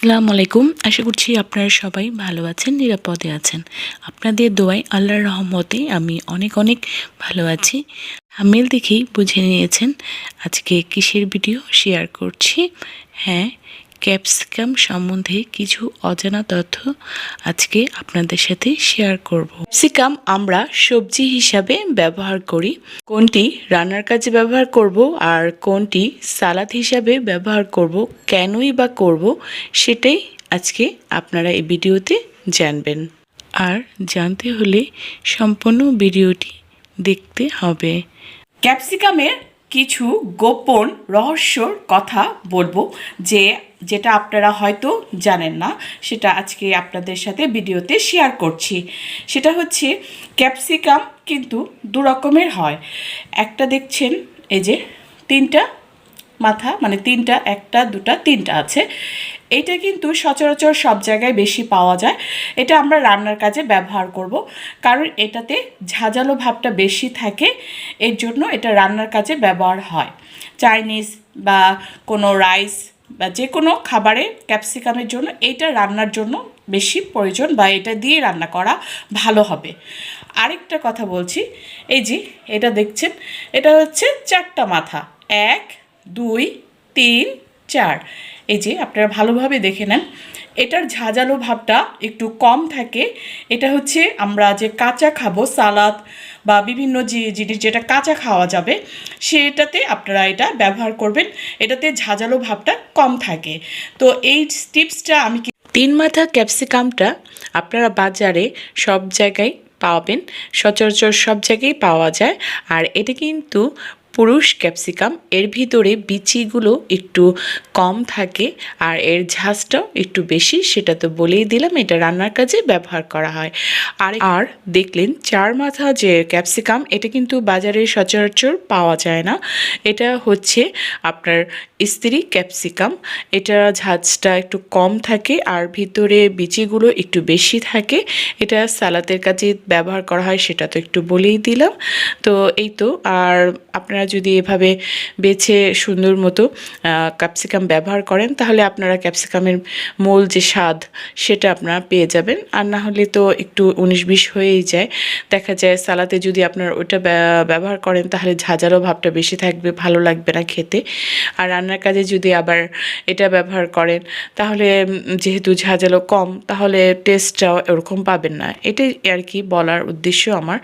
আসসালামু আলাইকুম আশা করছি আপনারা সবাই ভালো আছেন, নিরাপদে আছেন। আপনাদের দোয়াই আল্লাহর রহমতে আমি অনেক অনেক ভালো আছি। হামেল দেখেই বুঝে নিয়েছেন আজকে কিসের ভিডিও শেয়ার করছি। হ্যাঁ ক্যাপসিকাম সম্বন্ধে কিছু অজানা তথ্য আজকে আপনাদের সাথে শেয়ার করব। ক্যাপসিকাম আমরা সবজি হিসাবে ব্যবহার করি। কোনটি রান্নার কাজে ব্যবহার করব আর কোনটি সালাদ হিসাবে ব্যবহার করব, কেনই বা করব, সেটাই আজকে আপনারা এই ভিডিওতে জানবেন। আর জানতে হলে সম্পূর্ণ ভিডিওটি দেখতে হবে। ক্যাপসিকামের কিছু গোপন রহস্যর কথা বলব যে, যেটা আপনারা হয়তো জানেন না, সেটা আজকে আপনাদের সাথে ভিডিওতে শেয়ার করছি। সেটা হচ্ছে ক্যাপসিকাম কিন্তু দু রকমের হয়। একটা দেখছেন, এই যে তিনটা মাথা মানে তিনটা, একটা, দুটা, তিনটা আছে। এটা কিন্তু সচরাচর সব জায়গায় বেশি পাওয়া যায়। এটা আমরা রান্নার কাজে ব্যবহার করব। কারণ এটাতে ঝাঁঝালো ভাবটা বেশি থাকে, এর জন্য এটা রান্নার কাজে ব্যবহার হয়। চাইনিজ বা কোনো রাইস বা যে কোনো খাবারে ক্যাপসিকামের জন্য এটা রান্নার জন্য বেশি প্রয়োজন বা এটা দিয়ে রান্না করা ভালো হবে। আরেকটা কথা বলছি, এই যে এটা দেখছেন, এটা হচ্ছে চারটা মাথা। এক, দুই, তিন, চার। এই যে আপনারা ভালোভাবে দেখে নেন, এটার ঝাঁঝালো ভাবটা একটু কম থাকে। এটা হচ্ছে আমরা যে কাঁচা খাব, সালাদ বা বিভিন্ন যে জিনিস যেটা কাঁচা খাওয়া যাবে, সেটাতে আপনারা এটা ব্যবহার করবেন। এটাতে ঝাঁঝালো ভাবটা কম থাকে। তো এই টিপসটা আমি তিন মাথা ক্যাপসিকামটা আপনারা বাজারে সব জায়গায় পাবেন। সচরাচর সব জায়গায় পাওয়া যায়। আর এটা কিন্তু পুরুষ ক্যাপসিকাম, এর ভিতরে বিচিগুলো একটু কম থাকে আর এর ঝাঁজটাও একটু বেশি, সেটা তো বলেই দিলাম, এটা রান্নার কাজে ব্যবহার করা হয়। আর আর দেখলেন, চার মাথা যে ক্যাপসিকাম, এটা কিন্তু বাজারে সচরাচর পাওয়া যায় না। এটা হচ্ছে আপনার স্ত্রী ক্যাপসিকাম, এটা ঝাঁজটা একটু কম থাকে আর ভিতরে বিচিগুলো একটু বেশি থাকে। এটা সালাতের কাজে ব্যবহার করা হয়, সেটা তো একটু বলেই দিলাম। তো এই তো, আর আপনারা যদি এভাবে বেছে সুন্দর মতো ক্যাপসিকাম ব্যবহার করেন, তাহলে আপনারা ক্যাপসিকামের মূল যে স্বাদ, সেটা আপনারা পেয়ে যাবেন। আর না হলে তো একটু উনিশ বিশ হয়েই যায়। দেখা যায় সালাতে যদি আপনার ওটা ব্যবহার করেন, তাহলে ঝাঁঝালো ভাবটা বেশি থাকবে, ভালো লাগবে না খেতে। আর রান্নার কাজে যদি আবার এটা ব্যবহার করেন, তাহলে যেহেতু ঝাঁঝালো কম, তাহলে টেস্টটাও এরকম পাবেন না। এটাই আর কি বলার উদ্দেশ্য আমার।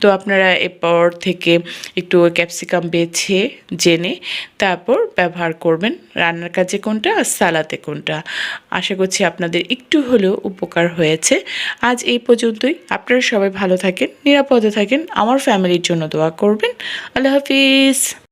তো আপনারা এরপর থেকে একটু ক্যাপসিকাম বেছে, জেনে তারপর ব্যবহার করবেন রান্নার কাজে কোনটা আর সালাতে কোনটা। আশা করছি আপনাদের একটু হলেও উপকার হয়েছে। আজ এই পর্যন্তই। আপনারা সবাই ভালো থাকেন, নিরাপদে থাকেন। আমার ফ্যামিলির জন্য দোয়া করবেন। আল্লাহ হাফিজ।